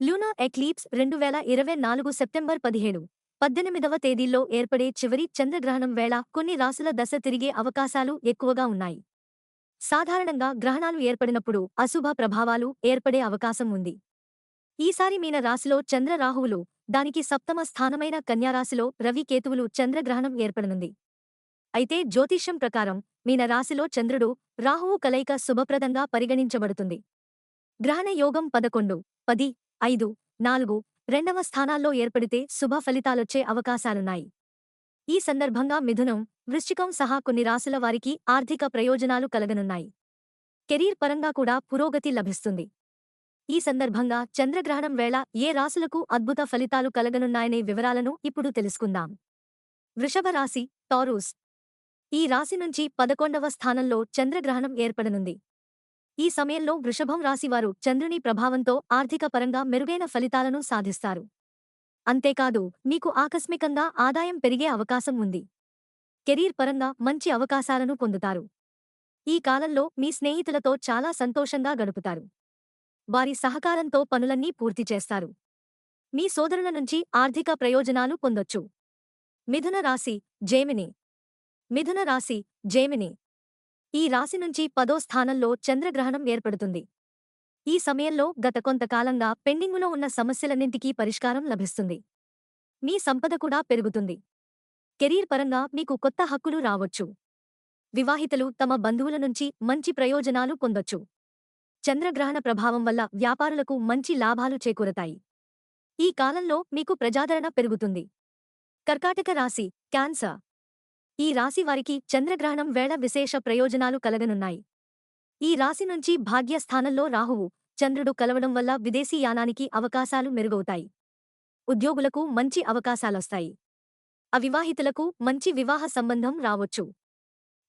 Luna ఎక్లీప్స్ రెండు వేల ఇరవై నాలుగు సెప్టెంబర్ పదిహేడు పద్దెనిమిదవ తేదీల్లో ఏర్పడే చివరి చంద్రగ్రహణం వేళ కొన్ని రాసుల దశ తిరిగే అవకాశాలు ఎక్కువగా ఉన్నాయి. సాధారణంగా గ్రహణాలు ఏర్పడినప్పుడు అశుభ ప్రభావాలు ఏర్పడే అవకాశం ఉంది. ఈసారి మీన రాశిలో చంద్రరాహువులు దానికి సప్తమ స్థానమైన కన్యారాశిలో రవికేతువులు చంద్రగ్రహణం ఏర్పడనుంది. అయితే జ్యోతిష్యం ప్రకారం మీన రాశిలో చంద్రుడు రాహువు కలయిక శుభప్రదంగా పరిగణించబడుతుంది. గ్రహణ యోగం పదకొండు పది ఐదు నాలుగు రెండవ స్థానాల్లో ఏర్పడితే శుభ ఫలితాలొచ్చే అవకాశాలున్నాయి. ఈ సందర్భంగా మిథునం వృశ్చికం సహా కొన్ని రాశుల వారికి ఆర్థిక ప్రయోజనాలు కలగనున్నాయి. కెరీర్ పరంగా కూడా పురోగతి లభిస్తుంది. ఈ సందర్భంగా చంద్రగ్రహణం వేళ ఏ రాశులకు అద్భుత ఫలితాలు కలగనున్నాయనే వివరాలను ఇప్పుడు తెలుసుకుందాం. వృషభ రాశి టారూస్. ఈ రాశి నుంచి పదకొండవ స్థానంలో చంద్రగ్రహణం ఏర్పడనుంది. ఈ సమయంలో వృషభం రాశివారు చంద్రుని ప్రభావంతో ఆర్థిక పరంగా మెరుగైన ఫలితాలను సాధిస్తారు. అంతేకాదు మీకు ఆకస్మికంగా ఆదాయం పెరిగే అవకాశం ఉంది. కెరీర్ పరంగా మంచి అవకాశాలను పొందుతారు. ఈ కాలంలో మీ స్నేహితులతో చాలా సంతోషంగా గడుపుతారు. వారి సహకారంతో పనులన్నీ పూర్తి చేస్తారు. మీ సోదరుల నుంచి ఆర్థిక ప్రయోజనాలు పొందొచ్చు. మిథున రాశి జేమిని. మిథున రాశి జేమిని. ఈ రాశి నుంచి పదో స్థానంలో చంద్రగ్రహణం ఏర్పడుతుంది. ఈ సమయంలో గత కొంతకాలంగా పెండింగులో ఉన్న సమస్యలన్నింటికీ పరిష్కారం లభిస్తుంది. మీ సంపద కూడా పెరుగుతుంది. కెరీర్ పరంగా మీకు కొత్త హక్కులు రావచ్చు. వివాహితలు తమ బంధువుల నుంచి మంచి ప్రయోజనాలు పొందొచ్చు. చంద్రగ్రహణ ప్రభావం వల్ల వ్యాపారులకు మంచి లాభాలు చేకూరతాయి. ఈ కాలంలో మీకు ప్రజాదరణ పెరుగుతుంది. కర్కాటక రాశి క్యాన్సర్. ఈ రాశి వారికి చంద్రగ్రహణం వేళ విశేష ప్రయోజనాలు కలగనున్నాయి. ఈ రాశి నుంచి భాగ్యస్థానంలో రాహువు చంద్రుడు కలవడం వల్ల విదేశీ యానానికి అవకాశాలు మెరుగవుతాయి. ఉద్యోగులకు మంచి అవకాశాలొస్తాయి. అవివాహితులకు మంచి వివాహ సంబంధం రావచ్చు.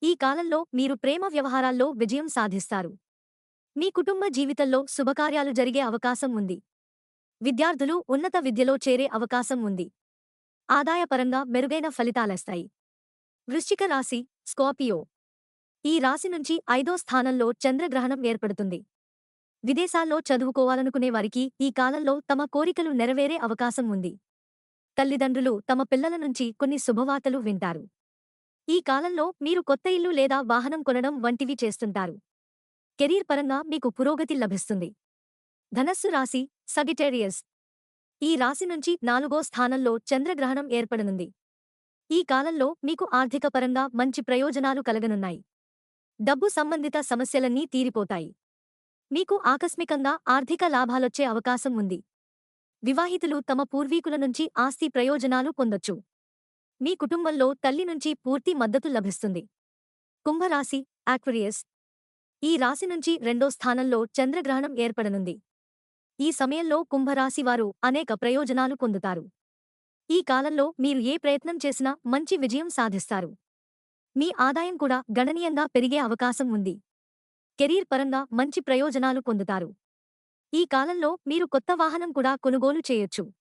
ఈ కాలంలో మీరు ప్రేమ వ్యవహారాల్లో విజయం సాధిస్తారు. మీ కుటుంబ జీవితంలో శుభకార్యాలు జరిగే అవకాశం ఉంది. విద్యార్థులు ఉన్నత విద్యలో చేరే అవకాశం ఉంది. ఆదాయపరంగా మెరుగైన ఫలితాలేస్తాయి. వృశ్చిక రాశి స్కార్పియో. ఈ రాశి నుంచి ఐదో స్థానంలో చంద్రగ్రహణం ఏర్పడుతుంది. విదేశాల్లో చదువుకోవాలనుకునే వారికి ఈ కాలంలో తమ కోరికలు నెరవేరే అవకాశం ఉంది. తల్లిదండ్రులు తమ పిల్లల నుంచి కొన్ని శుభవార్తలు వింటారు. ఈ కాలంలో మీరు కొత్త ఇల్లు లేదా వాహనం కొనడం వంటివి చేస్తుంటారు. కెరీర్ పరంగా మీకు పురోగతి లభిస్తుంది. ధనస్సు రాశి సగిటేరియస్ ఈ రాశి నుంచి నాలుగో స్థానంలో చంద్రగ్రహణం ఏర్పడనుంది. ఈ కాలంలో మీకు ఆర్థికపరంగా మంచి ప్రయోజనాలు కలగనున్నాయి. డబ్బు సంబంధిత సమస్యలన్నీ తీరిపోతాయి. మీకు ఆకస్మికంగా ఆర్థిక లాభాలొచ్చే అవకాశం ఉంది. వివాహితులు తమ పూర్వీకుల నుంచి ఆస్తి ప్రయోజనాలు పొందొచ్చు. మీ కుటుంబంలో తల్లి నుంచి పూర్తి మద్దతు లభిస్తుంది. కుంభరాశి ఆక్వరియస్ ఈ రాశి నుంచి రెండో స్థానంలో చంద్రగ్రహణం ఏర్పడనుంది. ఈ సమయంలో కుంభరాశివారు అనేక ప్రయోజనాలు పొందుతారు. ఈ కాలంలో మీరు ఏ ప్రయత్నం చేసినా మంచి విజయం సాధిస్తారు. మీ ఆదాయం కూడా గణనీయంగా పెరిగే అవకాశం ఉంది. కెరీర్ పరంగా మంచి ప్రయోజనాలు పొందుతారు. ఈ కాలంలో మీరు కొత్త వాహనం కూడా కొనుగోలు చేయొచ్చు.